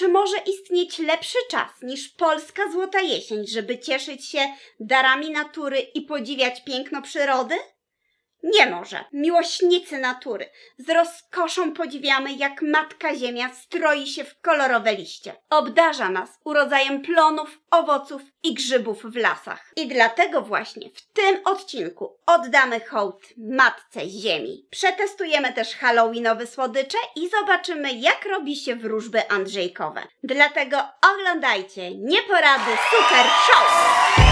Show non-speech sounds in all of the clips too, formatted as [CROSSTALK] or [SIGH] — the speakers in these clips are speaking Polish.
Czy może istnieć lepszy czas niż polska złota jesień, żeby cieszyć się darami natury i podziwiać piękno przyrody? Nie może. Miłośnicy natury z rozkoszą podziwiamy, jak Matka Ziemia stroi się w kolorowe liście. Obdarza nas urodzajem plonów, owoców i grzybów w lasach. I dlatego właśnie w tym odcinku oddamy hołd Matce Ziemi. Przetestujemy też halloweenowe słodycze i zobaczymy, jak robi się wróżby Andrzejkowe. Dlatego oglądajcie Nieporady Super Show!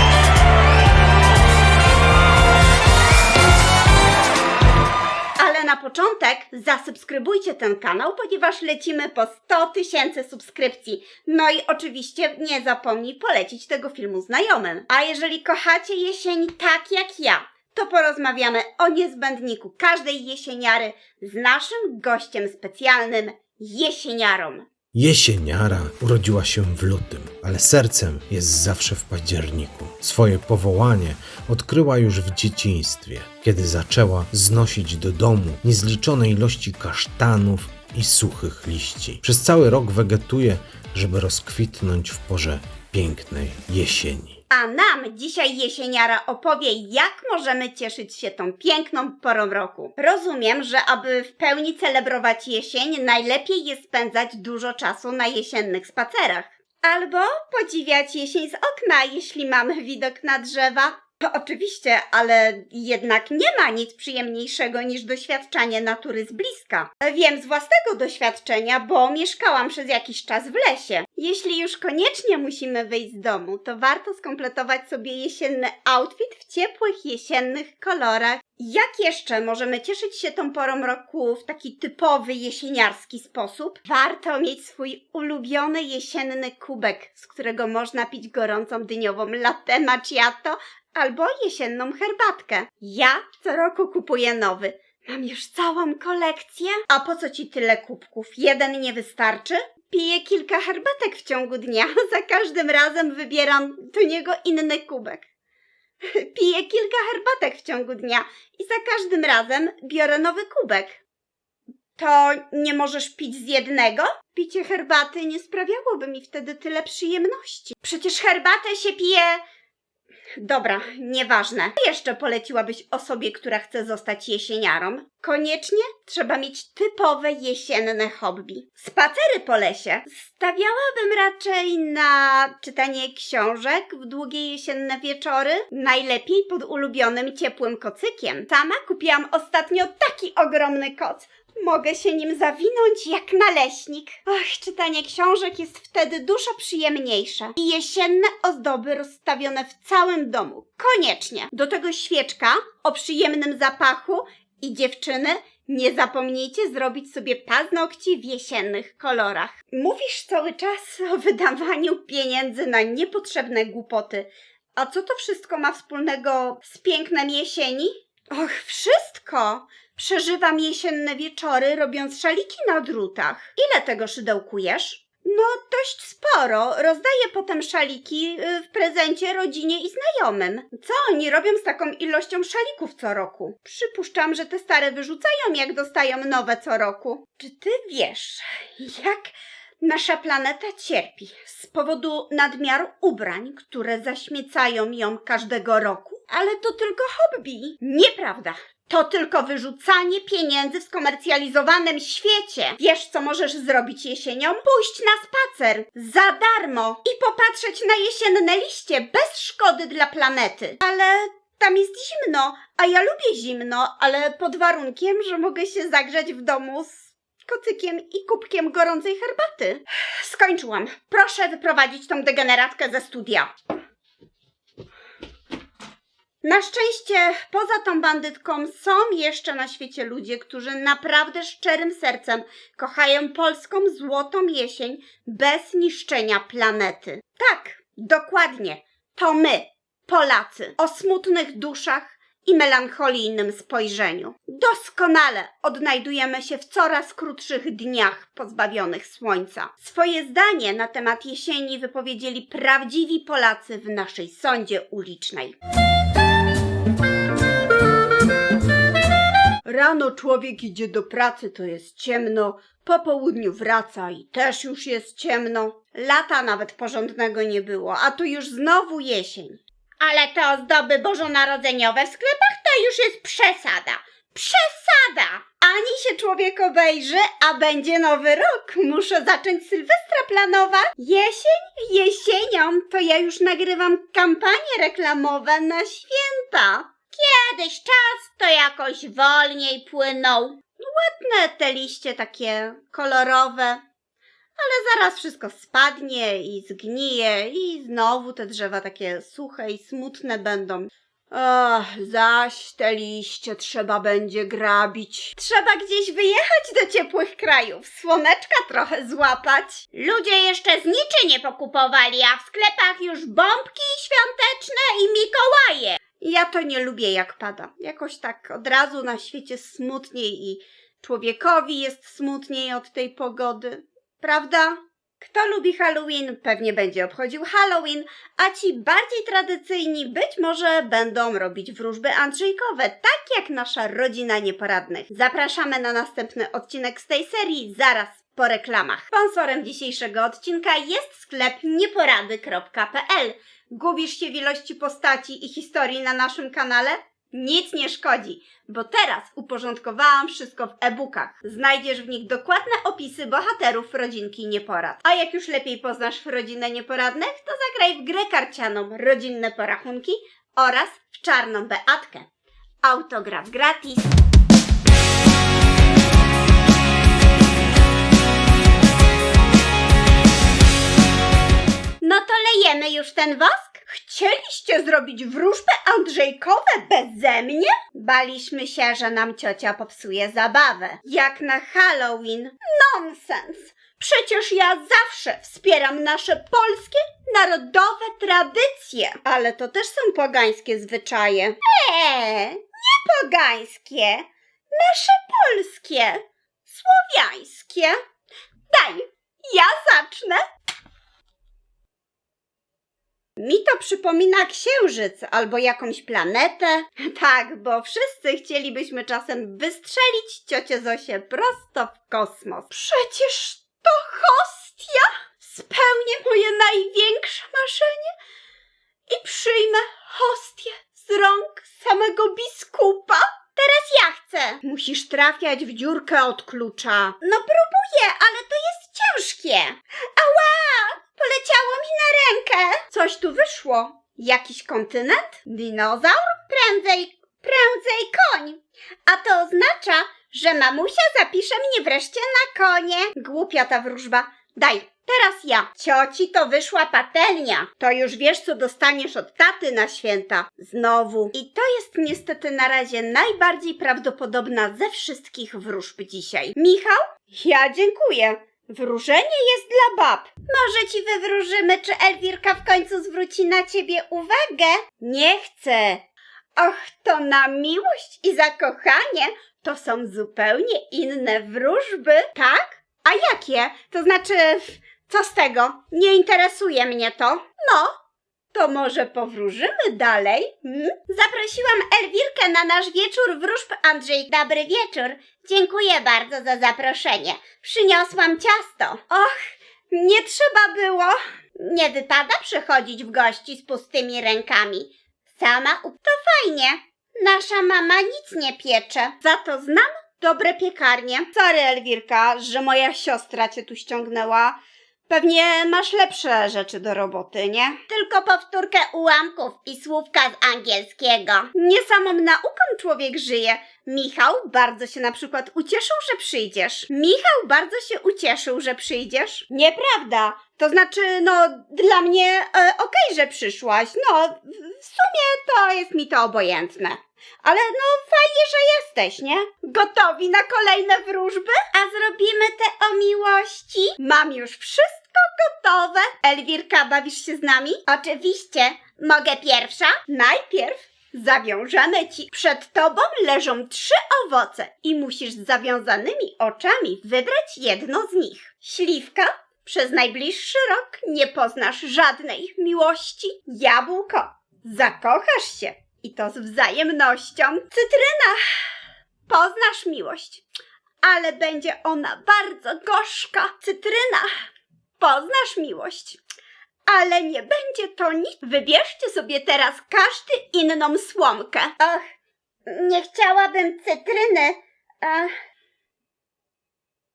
Początek zasubskrybujcie ten kanał, ponieważ lecimy po 100 tysięcy subskrypcji. No i oczywiście nie zapomnij polecić tego filmu znajomym. A jeżeli kochacie jesień tak jak ja, to porozmawiamy o niezbędniku każdej jesieniary z naszym gościem specjalnym, jesieniarą. Jesieniara urodziła się w lutym, ale sercem jest zawsze w październiku. Swoje powołanie odkryła już w dzieciństwie, kiedy zaczęła znosić do domu niezliczone ilości kasztanów i suchych liści. Przez cały rok wegetuje, żeby rozkwitnąć w porze pięknej jesieni. A nam dzisiaj jesieniara opowie, jak możemy cieszyć się tą piękną porą roku. Rozumiem, że aby w pełni celebrować jesień, najlepiej jest spędzać dużo czasu na jesiennych spacerach. Albo podziwiać jesień z okna, jeśli mamy widok na drzewa. To oczywiście, ale jednak nie ma nic przyjemniejszego niż doświadczanie natury z bliska. Wiem z własnego doświadczenia, bo mieszkałam przez jakiś czas w lesie. Jeśli już koniecznie musimy wyjść z domu, to warto skompletować sobie jesienny outfit w ciepłych jesiennych kolorach. Jak jeszcze możemy cieszyć się tą porą roku w taki typowy jesieniarski sposób? Warto mieć swój ulubiony jesienny kubek, z którego można pić gorącą dyniową latte macchiato albo jesienną herbatkę. Ja co roku kupuję nowy. Mam już całą kolekcję. A po co ci tyle kubków? Jeden nie wystarczy? Piję kilka herbatek w ciągu dnia. [LAUGHS] Za każdym razem wybieram do niego inny kubek. [LAUGHS] Piję kilka herbatek w ciągu dnia i za każdym razem biorę nowy kubek. To nie możesz pić z jednego? Picie herbaty nie sprawiałoby mi wtedy tyle przyjemności. Przecież herbatę się pije. Dobra, nieważne. Co jeszcze poleciłabyś osobie, która chce zostać jesieniarą? Koniecznie trzeba mieć typowe jesienne hobby. Spacery po lesie stawiałabym raczej na czytanie książek w długie jesienne wieczory, najlepiej pod ulubionym ciepłym kocykiem. Sama kupiłam ostatnio taki ogromny koc. Mogę się nim zawinąć jak naleśnik. Och, czytanie książek jest wtedy dużo przyjemniejsze. I jesienne ozdoby rozstawione w całym domu. Koniecznie. Do tego świeczka o przyjemnym zapachu i dziewczyny, nie zapomnijcie zrobić sobie paznokci w jesiennych kolorach. Mówisz cały czas o wydawaniu pieniędzy na niepotrzebne głupoty. A co to wszystko ma wspólnego z pięknem jesieni? Och, wszystko! Przeżywam jesienne wieczory, robiąc szaliki na drutach. Ile tego szydełkujesz? No, dość sporo. Rozdaję potem szaliki y, w prezencie rodzinie i znajomym. Co oni robią z taką ilością szalików co roku? Przypuszczam, że te stare wyrzucają, jak dostają nowe co roku. Czy ty wiesz, jak nasza planeta cierpi z powodu nadmiaru ubrań, które zaśmiecają ją każdego roku? Ale to tylko hobby. Nieprawda. To tylko wyrzucanie pieniędzy w skomercjalizowanym świecie. Wiesz, co możesz zrobić jesienią? Pójść na spacer za darmo i popatrzeć na jesienne liście bez szkody dla planety. Ale tam jest zimno, a ja lubię zimno, ale pod warunkiem, że mogę się zagrzać w domu z kocykiem i kubkiem gorącej herbaty. Skończyłam. Proszę wyprowadzić tą degeneratkę ze studia. Na szczęście, poza tą bandytką, są jeszcze na świecie ludzie, którzy naprawdę szczerym sercem kochają polską złotą jesień bez niszczenia planety. Tak, dokładnie. To my, Polacy, o smutnych duszach i melancholijnym spojrzeniu. Doskonale odnajdujemy się w coraz krótszych dniach pozbawionych słońca. Swoje zdanie na temat jesieni wypowiedzieli prawdziwi Polacy w naszej sądzie ulicznej. Rano człowiek idzie do pracy, to jest ciemno, Po południu wraca i też już jest ciemno. Lata nawet porządnego nie było, a tu już znowu jesień. Ale te ozdoby bożonarodzeniowe w sklepach to już jest przesada. Przesada! Ani się człowiek obejrzy, a będzie nowy rok. Muszę zacząć Sylwestra planować. Jesień? Jesienią to ja już nagrywam kampanie reklamowe na święta. Kiedyś czas to jakoś wolniej płynął. Ładne te liście takie kolorowe, ale zaraz wszystko spadnie i zgnije i znowu te drzewa takie suche i smutne będą. Ach, zaś te liście trzeba będzie grabić. Trzeba gdzieś wyjechać do ciepłych krajów, słoneczka trochę złapać. Ludzie jeszcze zniczy nie pokupowali, a w sklepach już bombki świąteczne i Mikołaje. Ja to nie lubię jak pada. Jakoś tak od razu na świecie smutniej i człowiekowi jest smutniej od tej pogody. Prawda? Kto lubi Halloween, pewnie będzie obchodził Halloween, a ci bardziej tradycyjni być może będą robić wróżby Andrzejkowe, tak jak nasza rodzina nieporadnych. Zapraszamy na następny odcinek z tej serii zaraz po reklamach. Sponsorem dzisiejszego odcinka jest sklep nieporady.pl. Gubisz się w ilości postaci i historii na naszym kanale? Nic nie szkodzi, bo teraz uporządkowałam wszystko w e-bookach. Znajdziesz w nich dokładne opisy bohaterów rodzinki Nieporad. A jak już lepiej poznasz rodzinę Nieporadnych, to zagraj w grę karcianą Rodzinne Porachunki oraz w Czarną Beatkę. Autograf gratis. No to lejemy już ten wosk? Chcieliście zrobić wróżby Andrzejkowe beze mnie? Baliśmy się, że nam ciocia popsuje zabawę. Jak na Halloween. Nonsens! Przecież ja zawsze wspieram nasze polskie, narodowe tradycje. Ale to też są pogańskie zwyczaje. Eee, nie pogańskie. Nasze polskie. Słowiańskie. Daj, ja zacznę. Mi to przypomina księżyc albo jakąś planetę. [LAUGHS] Tak, bo wszyscy chcielibyśmy czasem wystrzelić ciocię Zosię prosto w kosmos. Przecież to hostia! Spełnię moje największe marzenie i przyjmę hostię z rąk samego biskupa. Teraz ja chcę. Musisz trafiać w dziurkę od klucza. No próbuję, ale to jest ciężkie. Ała! Poleciało mi na rękę. Coś tu wyszło. Jakiś kontynent? Dinozaur? Prędzej, prędzej koń. A to oznacza, że mamusia zapisze mnie wreszcie na konie. Głupia ta wróżba. Daj, teraz ja. Cioci to wyszła patelnia. To już wiesz, co dostaniesz od taty na święta. Znowu. I to jest niestety na razie najbardziej prawdopodobna ze wszystkich wróżb dzisiaj. Michał? Ja dziękuję. Wróżenie jest dla bab. Może ci wywróżymy, czy Elwirka w końcu zwróci na ciebie uwagę? Nie chcę. Och, to na miłość i zakochanie to są zupełnie inne wróżby, tak? A jakie? To znaczy, co z tego? Nie interesuje mnie to. No, to może powróżymy dalej? Hmm? Zaprosiłam Elwirkę na nasz wieczór wróżb Andrzej. Dobry wieczór. Dziękuję bardzo za zaproszenie. Przyniosłam ciasto. Och, nie trzeba było. Nie wypada przychodzić w gości z pustymi rękami. Sama up to fajnie. Nasza mama nic nie piecze. Za to znam dobre piekarnie. Sorry, Elwirka, że moja siostra cię tu ściągnęła. Pewnie masz lepsze rzeczy do roboty, nie? Tylko powtórkę ułamków i słówka z angielskiego. Nie samą nauką człowiek żyje. Michał bardzo się na przykład ucieszył, że przyjdziesz. Michał bardzo się ucieszył, że przyjdziesz. Nieprawda. To znaczy, no, dla mnie e, okej, że przyszłaś. No, w- sumie to jest mi to obojętne. Ale no, fajnie, że jesteś, nie? Gotowi na kolejne wróżby? A zrobimy te o miłości? Mam już wszystko gotowe. Elwirka, bawisz się z nami? Oczywiście. Mogę pierwsza? Najpierw zawiążemy ci. Przed tobą leżą trzy owoce i musisz z zawiązanymi oczami wybrać jedno z nich. Śliwka? Przez najbliższy rok nie poznasz żadnej miłości. Jabłko? Zakochasz się i to z wzajemnością. Cytryna? Poznasz miłość. Ale będzie ona bardzo gorzka. Cytryna, poznasz miłość. Ale nie będzie to nic. Wybierzcie sobie teraz każdy inną słomkę. Ach, nie chciałabym cytryny. Ach.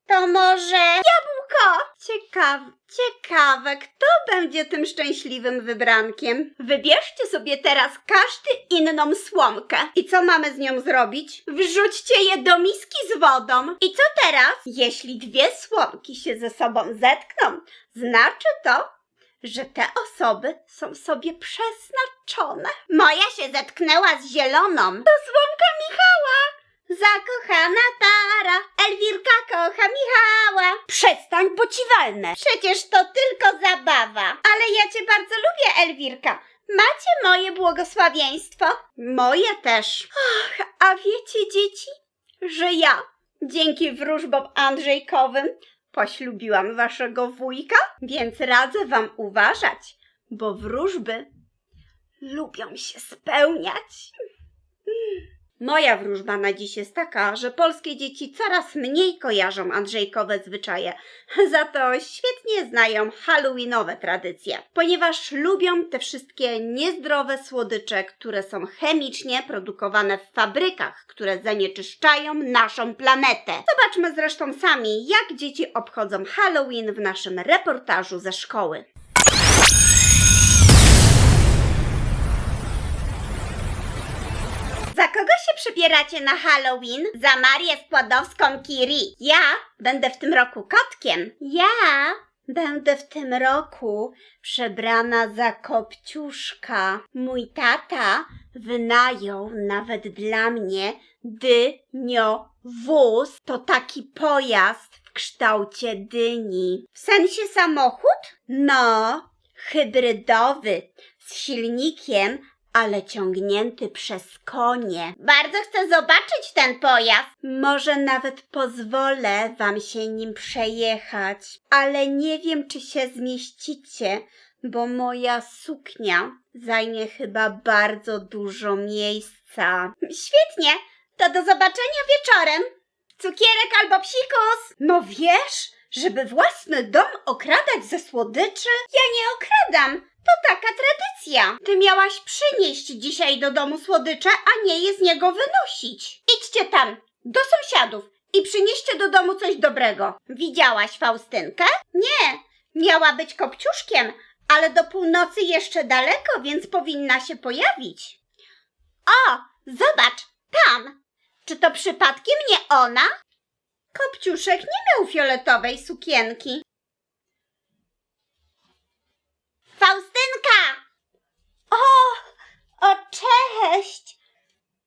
To może jabłko? Ciekawe, ciekawe, kto będzie tym szczęśliwym wybrankiem? Wybierzcie sobie teraz każdy inną słomkę. I co mamy z nią zrobić? Wrzućcie je do miski z wodą. I co teraz? Jeśli dwie słomki się ze sobą zetkną, znaczy to, że te osoby są sobie przeznaczone. Moja się zetknęła z zieloną. To słomka Michała. Zakochana para, Elwirka kocha Michała. Przestań, bo ci walnę. Przecież to tylko zabawa. Ale ja cię bardzo lubię, Elwirka. Macie moje błogosławieństwo? Moje też. Ach, a wiecie, dzieci, że ja, dzięki wróżbom Andrzejkowym, poślubiłam waszego wujka, więc radzę wam uważać, bo wróżby lubią się spełniać. Moja wróżba na dziś jest taka, że polskie dzieci coraz mniej kojarzą Andrzejkowe zwyczaje, [LAUGHS] za to świetnie znają halloweenowe tradycje, ponieważ lubią te wszystkie niezdrowe słodycze, które są chemicznie produkowane w fabrykach, które zanieczyszczają naszą planetę. Zobaczmy zresztą sami, jak dzieci obchodzą Halloween w naszym reportażu ze szkoły. Przebieracie na Halloween? Za Marię Składowską Kiri. Ja będę w tym roku kotkiem. Ja będę w tym roku przebrana za kopciuszka. Mój tata wynajął nawet dla mnie dyniowóz. To taki pojazd w kształcie dyni. W sensie samochód? No, hybrydowy, z silnikiem ale ciągnięty przez konie. Bardzo chcę zobaczyć ten pojazd. Może nawet pozwolę wam się nim przejechać, ale nie wiem, czy się zmieścicie, bo moja suknia zajmie chyba bardzo dużo miejsca. Świetnie, to do zobaczenia wieczorem. Cukierek albo psikus. No wiesz, żeby własny dom okradać ze słodyczy? Ja nie okradam. To taka tradycja. Ty miałaś przynieść dzisiaj do domu słodycze, a nie je z niego wynosić. Idźcie tam, do sąsiadów i przynieście do domu coś dobrego. Widziałaś Faustynkę? Nie, miała być kopciuszkiem, ale do północy jeszcze daleko, więc powinna się pojawić. O, zobacz, tam. Czy to przypadkiem nie ona? Kopciuszek nie miał fioletowej sukienki. Faustynka! O, o cześć!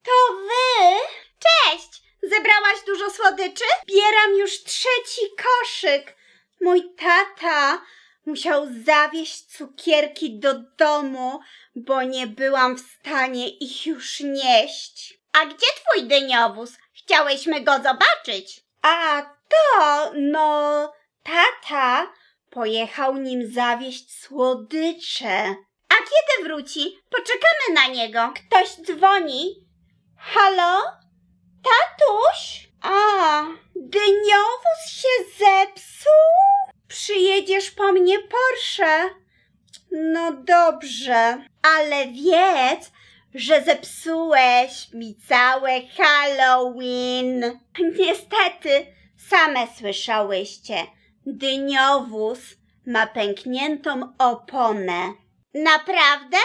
To wy? Cześć! Zebrałaś dużo słodyczy? Bieram już trzeci koszyk. Mój tata musiał zawieźć cukierki do domu, bo nie byłam w stanie ich już nieść. A gdzie twój dyniowóz? Chciałyśmy go zobaczyć. A to, no, tata Pojechał nim zawieźć słodycze. A kiedy wróci? Poczekamy na niego. Ktoś dzwoni. Halo? Tatuś? A, dyniowóz się zepsuł? Przyjedziesz po mnie Porsche? No dobrze, ale wiedz, że zepsułeś mi całe Halloween. Niestety, same słyszałyście. Dyniowóz ma pękniętą oponę. Naprawdę?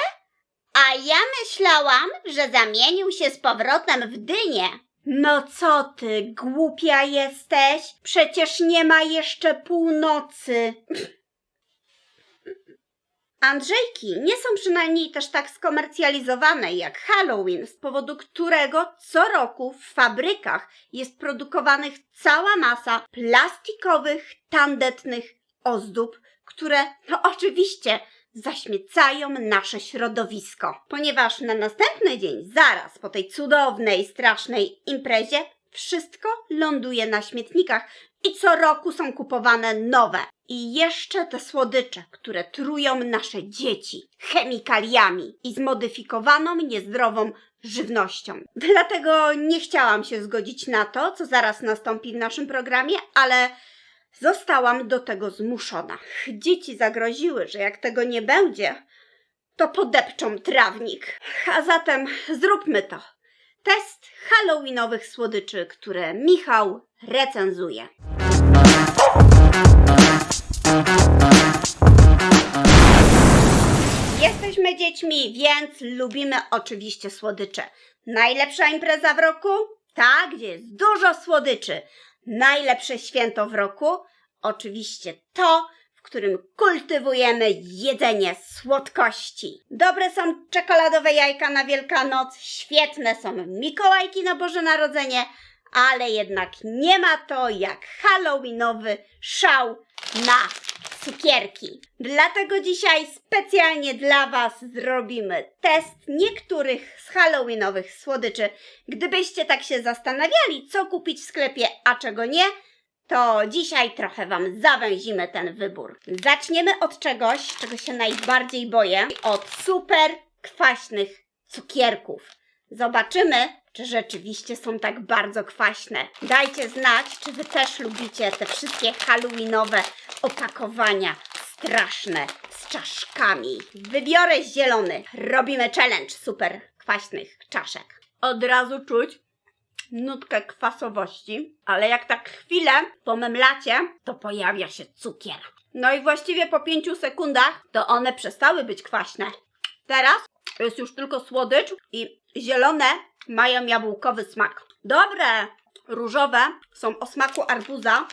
A ja myślałam, że zamienił się z powrotem w dynię. No co ty, głupia jesteś? Przecież nie ma jeszcze północy. Andrzejki nie są przynajmniej też tak skomercjalizowane jak Halloween, z powodu którego co roku w fabrykach jest produkowanych cała masa plastikowych, tandetnych ozdób, które no oczywiście zaśmiecają nasze środowisko. Ponieważ na następny dzień, zaraz po tej cudownej, strasznej imprezie, wszystko ląduje na śmietnikach i co roku są kupowane nowe. I jeszcze te słodycze, które trują nasze dzieci chemikaliami i zmodyfikowaną, niezdrową żywnością. Dlatego nie chciałam się zgodzić na to, co zaraz nastąpi w naszym programie, ale zostałam do tego zmuszona. Dzieci zagroziły, że jak tego nie będzie, to podepczą trawnik. A zatem zróbmy to. Test halloweenowych słodyczy, które Michał recenzuje. Jesteśmy dziećmi, więc lubimy oczywiście słodycze. Najlepsza impreza w roku? Ta, gdzie jest dużo słodyczy. Najlepsze święto w roku? Oczywiście to, w którym kultywujemy jedzenie słodkości. Dobre są czekoladowe jajka na Wielkanoc, świetne są Mikołajki na Boże Narodzenie, ale jednak nie ma to jak halloweenowy szał na cukierki. Dlatego dzisiaj specjalnie dla Was zrobimy test niektórych z halloweenowych słodyczy. Gdybyście tak się zastanawiali, co kupić w sklepie, a czego nie, to dzisiaj trochę Wam zawęzimy ten wybór. Zaczniemy od czegoś, czego się najbardziej boję. Od super kwaśnych cukierków. Zobaczymy, czy rzeczywiście są tak bardzo kwaśne. Dajcie znać, czy Wy też lubicie te wszystkie halloweenowe opakowania straszne z czaszkami. Wybiorę zielony. Robimy challenge super kwaśnych czaszek. Od razu czuć nutkę kwasowości, ale jak tak chwilę pomemlacie, to pojawia się cukier. No i właściwie po 5 sekundach to one przestały być kwaśne. Teraz jest już tylko słodycz i zielone mają jabłkowy smak. Dobre, różowe są o smaku arbuza.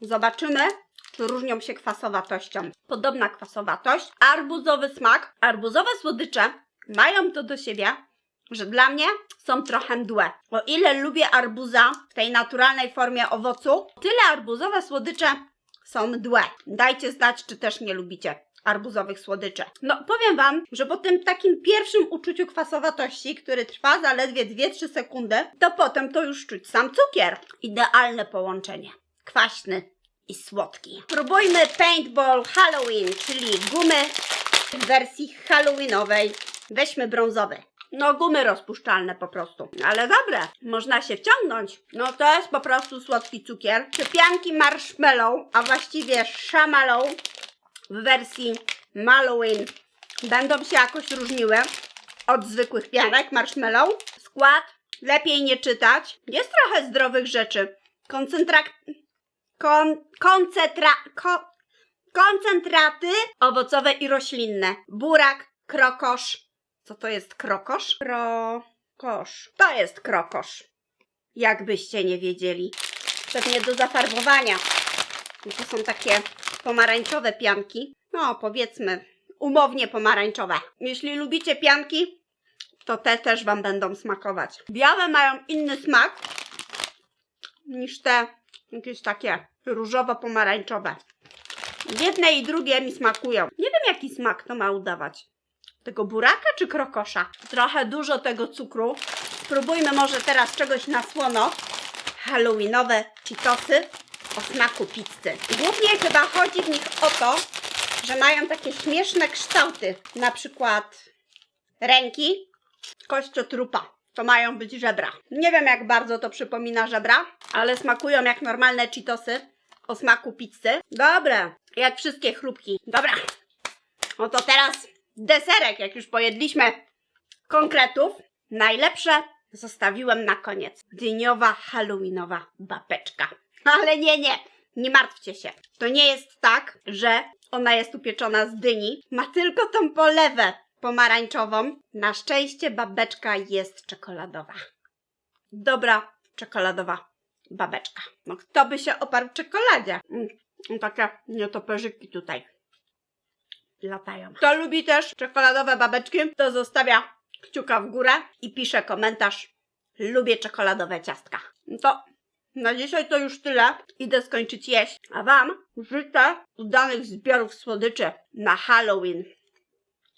Zobaczymy, czy różnią się kwasowatością. Podobna kwasowatość, arbuzowy smak. Arbuzowe słodycze mają to do siebie, że dla mnie są trochę mdłe. O ile lubię arbuza w tej naturalnej formie owocu, tyle arbuzowe słodycze są mdłe. Dajcie znać, czy też nie lubicie arbuzowych słodyczy. No, powiem Wam, że po tym takim pierwszym uczuciu kwasowatości, który trwa zaledwie 2-3 sekundy, to potem to już czuć sam cukier. Idealne połączenie. Kwaśny i słodki. Spróbujmy Paintball Halloween, czyli gumy w wersji halloweenowej. Weźmy brązowy. No, gumy rozpuszczalne po prostu. Ale dobre, można się wciągnąć. No to jest po prostu słodki cukier. Czy marshmallow, a właściwie szamallow w wersji Halloween będą się jakoś różniły od zwykłych pianek marshmallow. Skład lepiej nie czytać. Jest trochę zdrowych rzeczy. Koncentrak... Kon... Koncentra... Ko... Koncentraty owocowe i roślinne. Burak, krokosz. Co to jest krokosz? Krokosz. To jest krokosz. Jakbyście nie wiedzieli. Pewnie do zafarbowania. I To są takie pomarańczowe pianki. No, powiedzmy, umownie pomarańczowe. Jeśli lubicie pianki, to te też Wam będą smakować. Białe mają inny smak niż te jakieś takie różowo-pomarańczowe. Jedne i drugie mi smakują. Nie wiem, jaki smak to ma udawać. Tego buraka czy krokosza? Trochę dużo tego cukru. Spróbujmy może teraz czegoś na słono. Halloweenowe Cheetosy o smaku pizzy. Głównie chyba chodzi w nich o to, że mają takie śmieszne kształty. Na przykład ręki kościotrupa. To mają być żebra. Nie wiem jak bardzo to przypomina żebra, ale smakują jak normalne Cheetosy o smaku pizzy. Dobre, jak wszystkie chrupki. Dobra, no to teraz deserek, jak już pojedliśmy konkretów. Najlepsze zostawiłem na koniec. Dyniowa halloweenowa babeczka. Ale nie, nie, nie martwcie się. To nie jest tak, że ona jest upieczona z dyni. Ma tylko tą polewę pomarańczową. Na szczęście babeczka jest czekoladowa. Dobra czekoladowa babeczka. No kto by się oparł czekoladzie? Mm, takie nietoperzyki tutaj latają. Kto lubi też czekoladowe babeczki, to zostawia kciuka w górę i pisze komentarz. Lubię czekoladowe ciastka. No To na dzisiaj to już tyle. Idę skończyć jeść. A Wam życzę udanych zbiorów słodyczy na Halloween.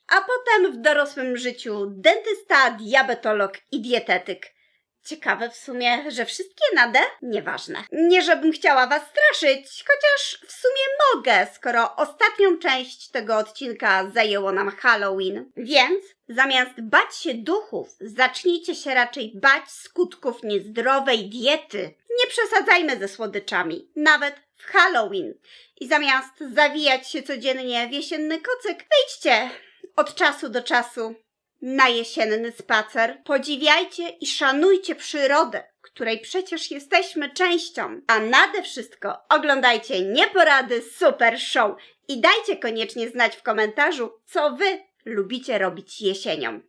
A potem w dorosłym życiu dentysta, diabetolog i dietetyk. Ciekawe w sumie, że wszystkie na D? Nieważne. Nie żebym chciała was straszyć, chociaż w sumie mogę, skoro ostatnią część tego odcinka zajęło nam Halloween. Więc zamiast bać się duchów, zacznijcie się raczej bać skutków niezdrowej diety. Nie przesadzajmy ze słodyczami, nawet w Halloween. I zamiast zawijać się codziennie w jesienny kocyk, wyjdźcie od czasu do czasu na jesienny spacer. Podziwiajcie i szanujcie przyrodę, której przecież jesteśmy częścią. A nade wszystko oglądajcie Nieporady Super Show i dajcie koniecznie znać w komentarzu, co wy lubicie robić jesienią.